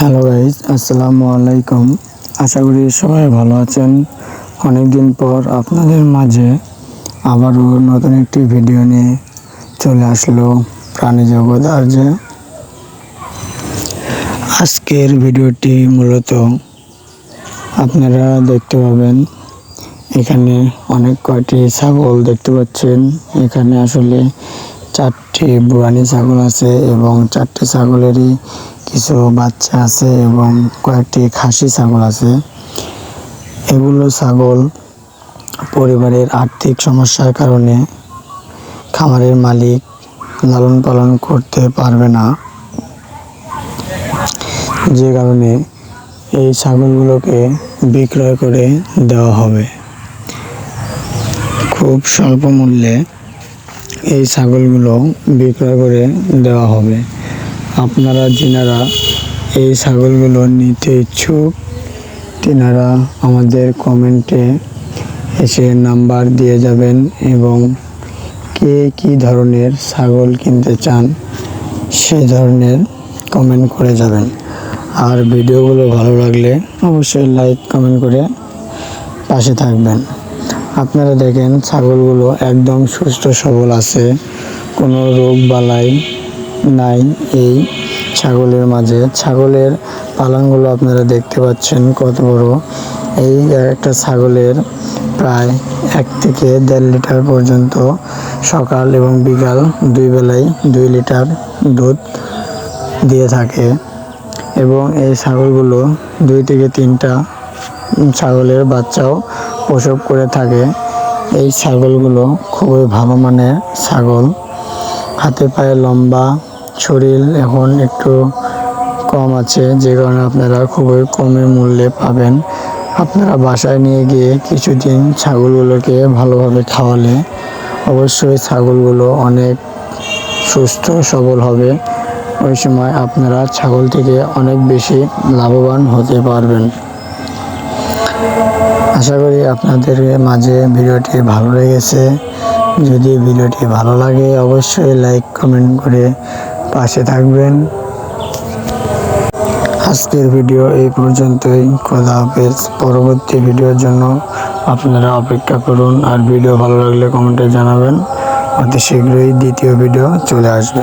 Hello guys আসসালামু আলাইকুম আশা করি সবাই ভালো আছেন। অনেক দিন পর আপনাদের মাঝে আবারও নতুন একটি ভিডিও নিয়ে চলে আসলো প্রাণী জগৎ আর যে। আজকের ভিডিওটি মূলত আপনারা দেখতে পাবেন। এখানে অনেক কয়টি ছাগল দেখতে পাচ্ছেন। এখানে আসলে চারটি বুয়ানি ছাগল আছে এবং চারটি ছাগলেরই কিছু বাচ্চা আছে এবং কয়েকটি খাসি ছাগল আছে। এগুলো ছাগল পরিবারের আর্থিক সমস্যার কারণে খামারের মালিক লালন পালন করতে পারবে না। যে কারণে এই ছাগলগুলোকে বিক্রয় করে দেওয়া হবে। খুব স্বল্প মূল্যে এই ছাগলগুলো বিক্রয় করে দেওয়া হবে। আপনারা যিনারা এই ছাগলগুলো নিতে ইচ্ছুক, তেনারা আমাদের কমেন্টে এসে নাম্বার দিয়ে যাবেন এবং কে কী ধরনের ছাগল কিনতে চান সেই ধরনের কমেন্ট করে যাবেন। আর ভিডিওগুলো ভালো লাগলে অবশ্যই লাইক, কমেন্ট করে পাশে থাকবেন। আপনারা দেখেন ছাগলগুলো একদম সুস্থ সবল আছে, কোনো রোগ বালাই নাই এই ছাগলের মাঝে। ছাগলের পালনগুলো আপনারা দেখতে পাচ্ছেন কত বড়। এই একটা ছাগলের প্রায় এক থেকে দেড় লিটার পর্যন্ত সকাল এবং বিকাল দুই বেলায় দুই লিটার দুধ দিয়ে থাকে এবং এই ছাগলগুলো দুই থেকে তিনটা ছাগলের বাচ্চাও প্রসব করে থাকে। এই ছাগলগুলো খুবই ভালো মানের ছাগল। হাতে পায়ে লম্বা শরীর এখন একটু কম আছে, যে কারণে আপনারা খুবই কমে মূল্যে পাবেন। আপনারা বাসায় নিয়ে গিয়ে কিছুদিন ছাগলগুলোকে ভালোভাবে খাওয়ালে অবশ্যই ছাগলগুলো অনেক সুস্থ সবল হবে। ওই সময় আপনারা ছাগল থেকে অনেক বেশি লাভবান হতে পারবেন। আশা করি আপনাদের মাঝে ভিডিওটি ভালো লেগেছে। যদি ভিডিওটি ভালো লাগে, অবশ্যই লাইক, কমেন্ট করে পাশে থাকবেন। আজকের ভিডিও এই পর্যন্তই। খোদা হাফেজ। পরবর্তী ভিডিওর জন্য আপনারা অপেক্ষা করুন। আর ভিডিও ভালো লাগলে কমেন্টে জানাবেন। অতি শীঘ্রই দ্বিতীয় ভিডিও চলে আসবে।